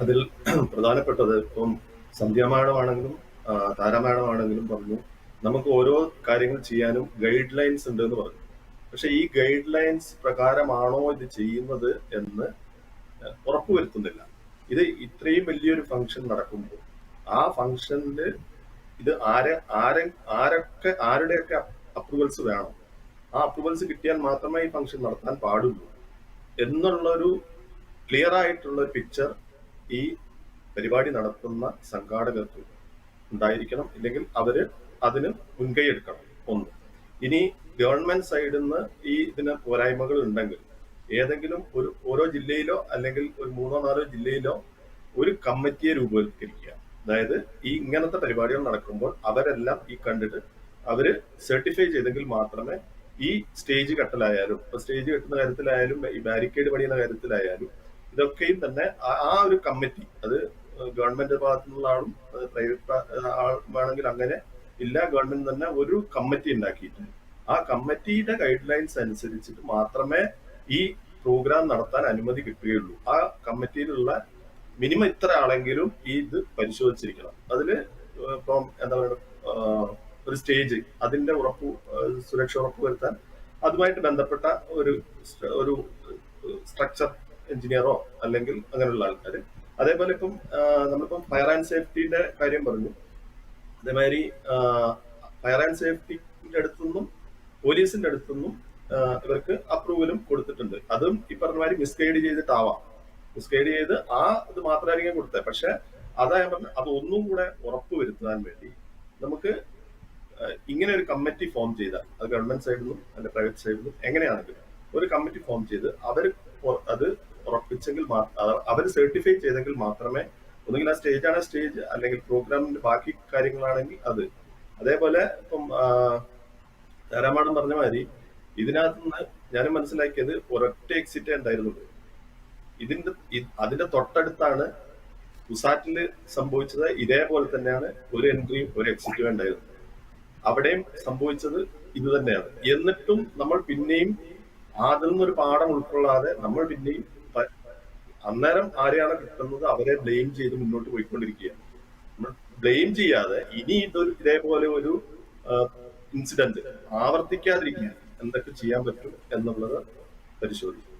അതിൽ പ്രധാനപ്പെട്ടത് ഇപ്പം സന്ധ്യ മാഡമാണെങ്കിലും താര പറഞ്ഞു നമുക്ക് ഓരോ കാര്യങ്ങൾ ചെയ്യാനും ഗൈഡ് ലൈൻസ് ഉണ്ട് എന്ന് പറഞ്ഞു. പക്ഷെ ഈ ഗൈഡ് ലൈൻസ് പ്രകാരമാണോ ഇത് ചെയ്യുന്നത് എന്ന് ഉറപ്പുവരുത്തുന്നില്ല ഇത് ഇത്രയും വലിയൊരു ഫംഗ്ഷൻ നടക്കുമ്പോൾ ആ ഫംഗ്ഷനിൽ ഇത് ആരെ ആരെ ആരൊക്കെ ആരുടെയൊക്കെ അപ്രൂവൽസ് വേണം ആ അപ്രൂവൽസ് കിട്ടിയാൽ മാത്രമേ ഈ ഫംഗ്ഷൻ നടത്താൻ പാടുള്ളൂ. എന്നുള്ളൊരു ക്ലിയർ ആയിട്ടുള്ള പിക്ചർ ഈ പരിപാടി നടത്തുന്ന സംഘാടകർക്ക് ഉണ്ടായിരിക്കണം. ഇല്ലെങ്കിൽ അവർ അതിന് മുൻകൈ എടുക്കണം ഒന്ന്. ഇനി ഗവൺമെന്റ് സൈഡിൽ നിന്ന് ഈ ഇതിന് പോരായ്മകൾ ഉണ്ടെങ്കിൽ ഏതെങ്കിലും ഒരു ഓരോ ജില്ലയിലോ അല്ലെങ്കിൽ ഒരു മൂന്നോ നാലോ ജില്ലയിലോ ഒരു കമ്മിറ്റിയെ രൂപവത്കരിക്കുക അതായത് ഈ ഇങ്ങനത്തെ പരിപാടികൾ നടക്കുമ്പോൾ അവരെല്ലാം ഈ കണ്ടിട്ട് അവർ സർട്ടിഫൈ ചെയ്തെങ്കിൽ മാത്രമേ ഈ സ്റ്റേജ് കെട്ടലായാലും ഇപ്പൊ സ്റ്റേജ് കെട്ടുന്ന കാര്യത്തിലായാലും ഈ ബാരിക്കേഡ് പണിയുന്ന കാര്യത്തിലായാലും ഇതൊക്കെയും തന്നെ ആ ഒരു കമ്മിറ്റി അത് ഗവൺമെന്റ് ഭാഗത്തു നിന്നുള്ള ആളും പ്രൈവറ്റ് വേണമെങ്കിൽ അങ്ങനെ ഇല്ല ഗവൺമെന്റ് തന്നെ ഒരു കമ്മിറ്റി ഉണ്ടാക്കിയിട്ട് ആ കമ്മിറ്റിയുടെ ഗൈഡ് ലൈൻസ് അനുസരിച്ചിട്ട് മാത്രമേ ഈ പ്രോഗ്രാം നടത്താൻ അനുമതി കിട്ടുകയുള്ളൂ. ആ കമ്മിറ്റിയിലുള്ള മിനിമം ഇത്ര ആളെങ്കിലും ഈ ഇത് പരിശോധിച്ചിരിക്കണം. അതിൽ ഇപ്പം എന്താ പറയുക ഒരു സ്റ്റേജ് അതിന്റെ ഉറപ്പ് സുരക്ഷ ഉറപ്പ് വരുത്താൻ അതുമായിട്ട് ബന്ധപ്പെട്ട ഒരു ഒരു സ്ട്രക്ചർ എഞ്ചിനീയറോ അല്ലെങ്കിൽ അങ്ങനെയുള്ള ആൾക്കാർ അതേപോലെ ഇപ്പം നമ്മളിപ്പം ഫയർ ആൻഡ് സേഫ്റ്റിയുടെ കാര്യം പറഞ്ഞു. അതേമാതിരി ഫയർ ആൻഡ് സേഫ്റ്റിന്റെ അടുത്തുനിന്നും പോലീസിന്റെ അടുത്തുനിന്നും ഇവർക്ക് അപ്രൂവലും കൊടുത്തിട്ടുണ്ട്. അതും ഈ പറഞ്ഞ മാതിരി മിസ്ഗൈഡ് ചെയ്തിട്ടാവാം. മിസ്ഗൈഡ് ചെയ്ത് ആ ഇത് മാത്രമായിരിക്കും കൊടുത്തത്. പക്ഷെ അതാ ഞാൻ അത് ഒന്നും കൂടെ ഉറപ്പുവരുത്താൻ വേണ്ടി നമുക്ക് ഇങ്ങനെ ഒരു കമ്മിറ്റി ഫോം ചെയ്താൽ അത് ഗവൺമെന്റ് സൈഡിൽ നിന്നും അല്ലെ പ്രൈവറ്റ് സൈഡിൽ നിന്നും എങ്ങനെയാണെങ്കിലും ഒരു കമ്മിറ്റി ഫോം ചെയ്ത് അവർ അത് ഉറപ്പിച്ചെങ്കിൽ അവർ സർട്ടിഫൈ ചെയ്തെങ്കിൽ മാത്രമേ ഒന്നുകിൽ ആ സ്റ്റേജ് ആണ് സ്റ്റേജ് അല്ലെങ്കിൽ പ്രോഗ്രാമിന്റെ ബാക്കി കാര്യങ്ങളാണെങ്കിൽ അത്. അതേപോലെ ഇപ്പം ധാരാമാടം പറഞ്ഞ മാതിരി ഇതിനകത്ത് നിന്ന് ഞാൻ മനസ്സിലാക്കിയത് ഒരൊറ്റ എക്സിറ്റ് ഉണ്ടായിരുന്നുള്ളൂ. ഇതിന്റെ അതിന്റെ തൊട്ടടുത്താണ് ഉസാറ്റിൽ സംഭവിച്ചത്. ഇതേപോലെ തന്നെയാണ് ഒരു എൻട്രിയും ഒരു എക്സിറ്റും ഉണ്ടായിരുന്നത് അവിടെയും സംഭവിച്ചത് ഇത് തന്നെയാണ്. എന്നിട്ടും നമ്മൾ പിന്നെയും അതിൽ നിന്നൊരു പാഠം ഉൾക്കൊള്ളാതെ നമ്മൾ പിന്നെയും അന്നേരം ആരെയാണ് കിട്ടുന്നത്? അവരെ ബ്ലെയിം ചെയ്ത് മുന്നോട്ട് പോയിക്കൊണ്ടിരിക്കുകയാണ്. നമ്മൾ ബ്ലെയിം ചെയ്യാതെ ഇനി ഇതൊരു ഇതേപോലെ ഒരു ഇൻസിഡന്റ് ആവർത്തിക്കാതിരിക്കാൻ എന്തൊക്കെ ചെയ്യാൻ പറ്റും എന്നുള്ളത് പരിശോധിക്കും.